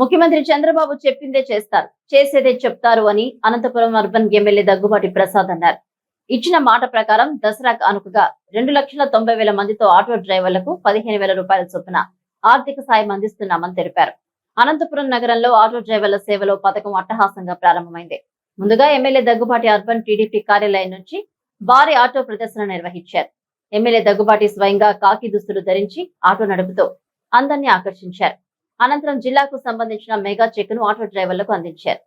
ముఖ్యమంత్రి చంద్రబాబు చెప్పిందే చేస్తారు. చేసేదే చెప్తారు అని అనంతపురం అర్బన్ ఎమ్మెల్యే దగ్గుబాటి ప్రసాద్ అన్నారు. ఇచ్చిన మాట ప్రకారం దసరా కానుకగా రెండు లక్షల తొంభై వేల మందితో ఆటో డ్రైవర్లకు పదిహేను వేల రూపాయల చొప్పున ఆర్థిక సాయం అందిస్తున్నామని తెలిపారు. అనంతపురం నగరంలో ఆటో డ్రైవర్ల సేవలో పథకం అట్టహాసంగా ప్రారంభమైంది. ముందుగా ఎమ్మెల్యే దగ్గుబాటి అర్బన్ టీడీపీ కార్యాలయం నుంచి భారీ ఆటో ప్రదర్శన నిర్వహించారు. ఎమ్మెల్యే దగ్గుబాటి స్వయంగా కాకి దుస్తులు ధరించి ఆటో నడుపుతూ అందరినీ ఆకర్షించారు. అనంతరం జిల్లాకు సంబంధించిన మెగా చెక్ను ఆటో డ్రైవర్లకు అందించారు.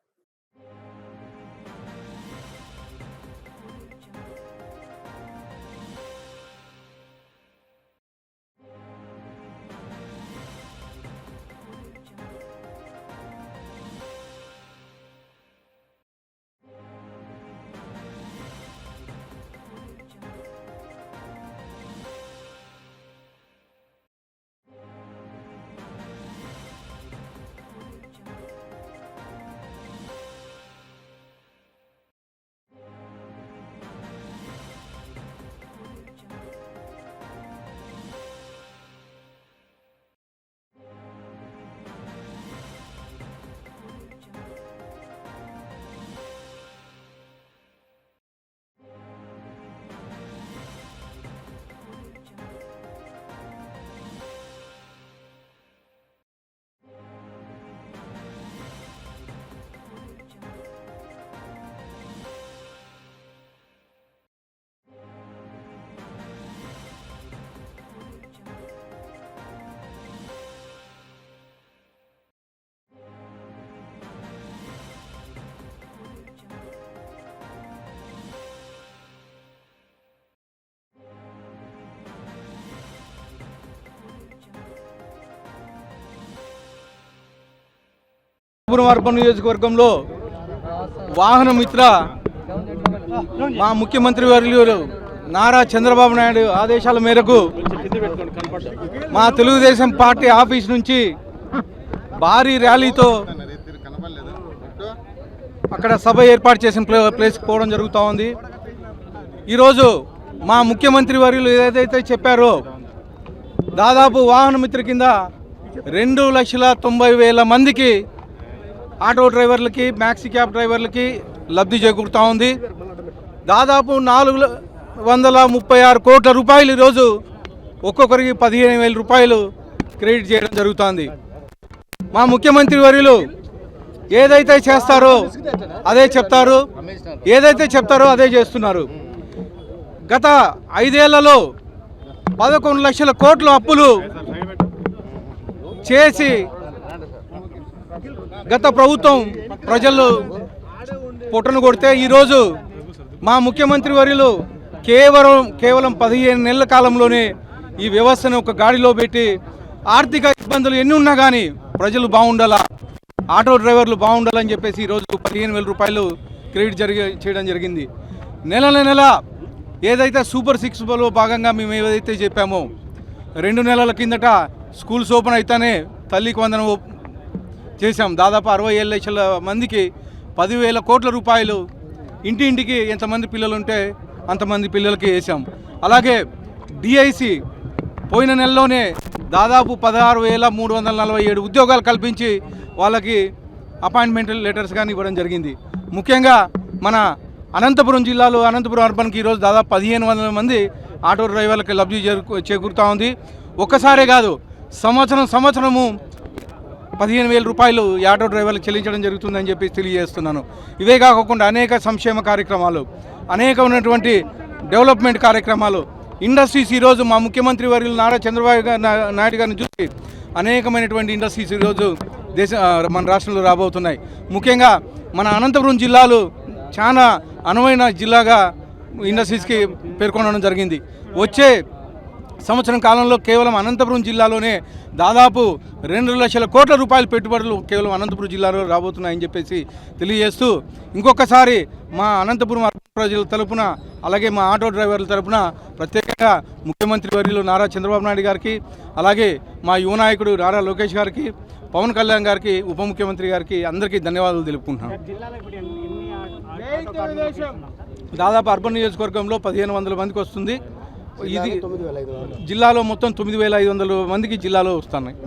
పురం అర్బన్ నియోజకవర్గంలో వాహన మిత్ర మా ముఖ్యమంత్రి వర్యులు నారా చంద్రబాబు నాయుడు ఆదేశాల మేరకు మా తెలుగుదేశం పార్టీ ఆఫీస్ నుంచి భారీ ర్యాలీతో అక్కడ సభ ఏర్పాటు చేసిన ప్లే ప్లేస్కి పోవడం జరుగుతూ ఉంది. ఈరోజు మా ముఖ్యమంత్రి వర్యులు ఏదైతే చెప్పారో దాదాపు వాహన మిత్ర కింద రెండు లక్షల తొంభై వేల మందికి ఆటో డ్రైవర్లకి మ్యాక్సీ క్యాబ్ డ్రైవర్లకి లబ్ధి చేకూరుతూ ఉంది. దాదాపు నాలుగు వందల ముప్పై ఆరు కోట్ల రూపాయలు ఈరోజు ఒక్కొక్కరికి పదిహేను వేల రూపాయలు క్రెడిట్ చేయడం జరుగుతోంది. మా ముఖ్యమంత్రి వర్యులు ఏదైతే చేస్తారో అదే చెప్తారు. ఏదైతే చెప్తారో అదే చేస్తున్నారు. గత ఐదేళ్ళలో పదకొండు లక్షల కోట్ల అప్పులు చేసి గత ప్రభుత్వం ప్రజలు పుట్టను కొడితే ఈరోజు మా ముఖ్యమంత్రి వర్యులు కేవలం కేవలం పదిహేను నెలల కాలంలోనే ఈ వ్యవస్థను ఒక గాడిలో పెట్టి ఆర్థిక ఇబ్బందులు ఎన్ని ఉన్నా కానీ ప్రజలు బాగుండాలా ఆటో డ్రైవర్లు బాగుండాలని చెప్పేసి ఈరోజు పదిహేను వేల రూపాయలు క్రెడిట్ జరిగే చేయడం జరిగింది. నెల నెల ఏదైతే సూపర్ సిక్స్లో భాగంగా మేము ఏదైతే చెప్పామో రెండు నెలల కిందట స్కూల్స్ ఓపెన్ అయితేనే తల్లికి వందనం చేశాం. దాదాపు అరవై ఏడు లక్షల మందికి పదివేల కోట్ల రూపాయలు ఇంటి ఇంటికి ఎంతమంది పిల్లలు ఉంటే అంతమంది పిల్లలకి వేసాం అలాగే డిఐసి పోయిన నెలలోనే దాదాపు పదహారు వేల మూడు వందల నలభై ఏడు ఉద్యోగాలు కల్పించి వాళ్ళకి అపాయింట్మెంట్ లెటర్స్ కానీ ఇవ్వడం జరిగింది. ముఖ్యంగా మన అనంతపురం జిల్లాలో అనంతపురం అర్బన్కి ఈరోజు దాదాపు పదిహేను వందల మంది ఆటో డ్రైవర్లకు లబ్ధి చేకూ చేకూరుతూ ఉంది. ఒక్కసారే కాదు సంవత్సరం సంవత్సరము పదిహేను వేల రూపాయలు ఆటో డ్రైవర్లకు చెల్లించడం జరుగుతుందని చెప్పి తెలియజేస్తున్నాను. ఇవే కాకుండా అనేక సంక్షేమ కార్యక్రమాలు అనేకమైనటువంటి డెవలప్మెంట్ కార్యక్రమాలు ఇండస్ట్రీస్ ఈరోజు మా ముఖ్యమంత్రి వర్యులు నారా చంద్రబాబు నాయుడు గారిని చూసి అనేకమైనటువంటి ఇండస్ట్రీస్ ఈరోజు దేశ మన రాష్ట్రంలో రాబోతున్నాయి. ముఖ్యంగా మన అనంతపురం జిల్లాలు చాలా అనువైన జిల్లాగా ఇండస్ట్రీస్కి పేర్కొనడం జరిగింది. వచ్చే సంవత్సరం కాలంలో కేవలం అనంతపురం జిల్లాలోనే దాదాపు రెండు లక్షల కోట్ల రూపాయల పెట్టుబడులు కేవలం అనంతపురం జిల్లాలో రాబోతున్నాయని చెప్పేసి తెలియజేస్తూ ఇంకొకసారి మా అనంతపురం అర్బన్ ప్రజల తరపున అలాగే మా ఆటో డ్రైవర్ల తరపున ప్రత్యేకంగా ముఖ్యమంత్రి వర్యులు నారా చంద్రబాబు నాయుడు గారికి అలాగే మా యువ నాయకుడు నారా లోకేష్ గారికి పవన్ కళ్యాణ్ గారికి ఉప ముఖ్యమంత్రి గారికి అందరికీ ధన్యవాదాలు చేస్తున్నారు? దాదాపు అర్బన్ నియోజకవర్గంలో పదిహేను వందల మందికి వస్తుంది ఇది జిల్లాలో మొత్తం తొమ్మిది వేల ఐదు వందల మందికి జిల్లాలో వస్తున్నాయి.